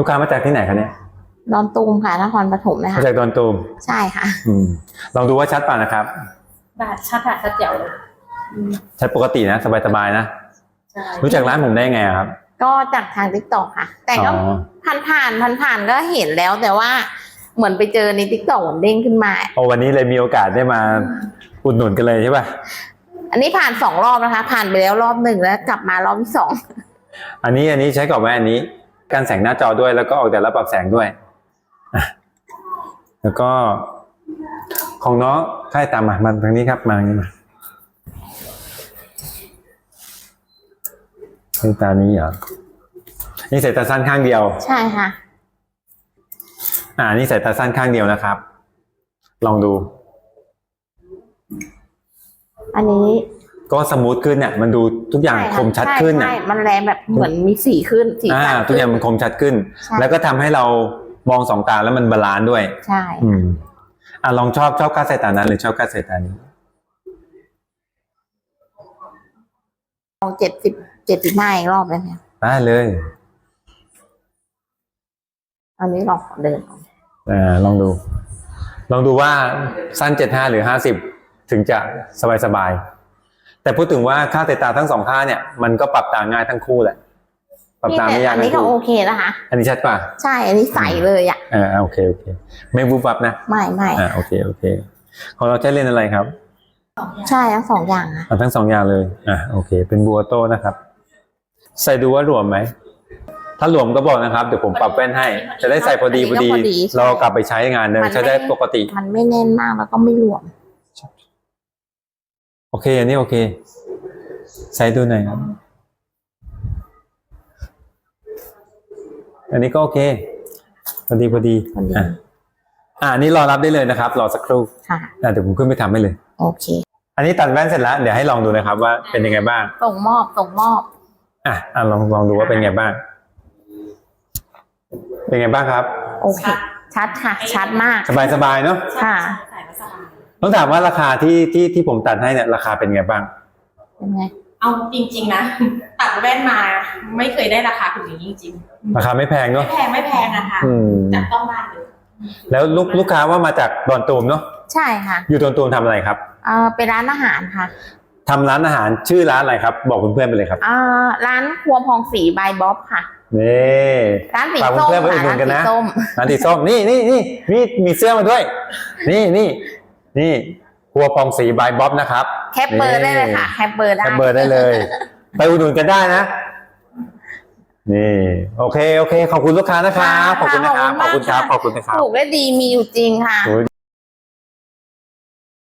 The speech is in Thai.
ลูกค้ามาจากที่ไหนคะเนี่ยดอนตูมค่ะนครปฐมนะมาคะจากดอนตูมใช่ค่ะ อืมลองดูว่าชัดป่ะนะครับ บาทชัดอะชัดเจ๋วเลยอืมชัดปกตินะ สบายๆนะ ใช่รู้จักร้านผมได้ไงอะครับ ก็จากทางทิกตอกค่ะ แต่ก็อ๋อ ผ่านผ่านผ่านผ่านๆก็เห็นแล้วแต่ว่าเหมือนไปเจอในทิกตอกเด้งขึ้นมา โอ้วันนี้เลยมีโอกาสได้มาอุดหนุนกันเลยใช่ป่ะ อันนี้ผ่านสองรอบนะคะ ผ่านไปแล้วรอบหนึ่งแล้วกลับมารอบที่สองอันนี้อันนี้ใช้กรอบแว่นอันนี้ กันแสงหน้าจอด้วยแล้วก็ออกแต่ละปรับแสงด้วยอะแล้วก็ของน้องใครตามมามาทางนี้ครับมาทางนี้มาใช่ตานี้เหรอนี่สายตาสั้นข้างเดียว ใช่ค่ะ อ่า นี่สายตาสั้นข้างเดียวนะครับ ลองดู อันนี้ ก็สมูทขึ้นเนี่ยมันดูทุกอย่างใะคมชัดขึ้นใช่อะใช่มันแรงแบบเหมือนมีสีขึ้นสีอ่าสันทุกอย่างมันคมชัดขึ้นใช่แล้วก็ทำให้เรามองสองตาแล้วมันบาลานซ์ด้วย ใช่ อืมอะลองชอบชอบค่าสายตานั้นหรือชอบค่าสายตานี้ลองเจ็ดสิบเจ็ดสิบห้าอีกรอบเลยเนี่ยได้เลยอันนี้ลองขอเดินก่อนอ่าลองดู ลองดูว่าสั้นเจ็ดห้าหรือห้าสิบถึงจะสบายสบายๆ แต่พูดถึงว่าค่าสายตาทั้งสองค่าเนี่ยมันก็ปรับตาง่ายทั้งคู่แหละปรับนี่ตาแต่ไม่ยากอันทั้นี้งก็คู่โอเคนะคะ อันนี้ชัดป่ะใช่อันนี้ใสเลยอะอ่าโอเคโอเค ไม่บูบับนะไม่ไม่อ่าโอเคโอเคของเราใช้เลนส์อะไรครับใช่ทั้งสองอย่างนะเอาทั้งสองอย่างเลยอะโอเค เป็นบัวโต้นะครับ ใส่ดูว่าหลวมไหมถ้าหลวมก็บอกนะครับเดี๋ยวผมปรับแว่นให้ จะได้ใส่พอดีพอดี เรากลับไปใช้งานเดิมใช้ได้ปกติ มันไม่แน่นมากแล้วก็ไม่หลวม โอเค อันนี้โอเค ใส่ดูหน่อยครับ อันนี้ก็โอเคพอดีพอดีพอดี อะอ่าอันนี้รอรับได้เลยนะครับรอสักครู่ค่ะ อะเดี๋ยวผมขึ้นไปทำให้เลย โอเค อันนี้ตัดแว่นเสร็จแล้วเดี๋ยวให้ลองดูนะครับ ว่าเป็นยังไงบ้าง ส่งมอบส่งมอบ อะอะลองลองดูว่าเป็นไงบ้าง เป็นไงบ้างครับ โอเค ชัดค่ะ ชัดมาก สบายสบายๆเนาะ ค่ะใส่มาสบาย ต้องถามว่าราคาที่ที่ที่ผมตัดให้เนี่ยราคาเป็นไงบ้างเป็นไงเอาจริง ๆ นะ ตัดแว่นมาไม่เคยได้ราคาถึงนี้จริงราคาไม่แพงๆเนาะไม่แพงไม่แพงนะคะอืมจับต้องได้เลยแล้วลูกลูกค้าว่ามาจากดอนตูมเนาะใช่ค่ะอยู่ดอนตูมทำอะไรครับเอ่อเป็นร้านอาหารค่ะทำร้านอาหารชื่อร้านอะไรครับ บอกเพื่อนๆไปเลยครับเอ่อร้านครัวพองสีบายบ๊อบค่ะ นี่ ร้านสีฝากส้มเพื่อนๆไปอุดค่ะหนุร้านนกันสีนะ ส้มร้านสีส้มนี่นี่นี่มีมีเสื้อมาด้วย นี่นี่ นี่ครัวปองสีบายบ๊อบนะครับแคปเบอร์ได้เลยค่ะแคปเบอร์ได้แคปเบอร์ได้เลย ไปอุดหนุนกันได้นะ นี่โอเคโอเค ขอบคุณลูกค้านะครับขอบคุณนะครับขอบคุณครับขอบคุณนะครับถูกและดีมีอยู่จริงค่ะโอ้ย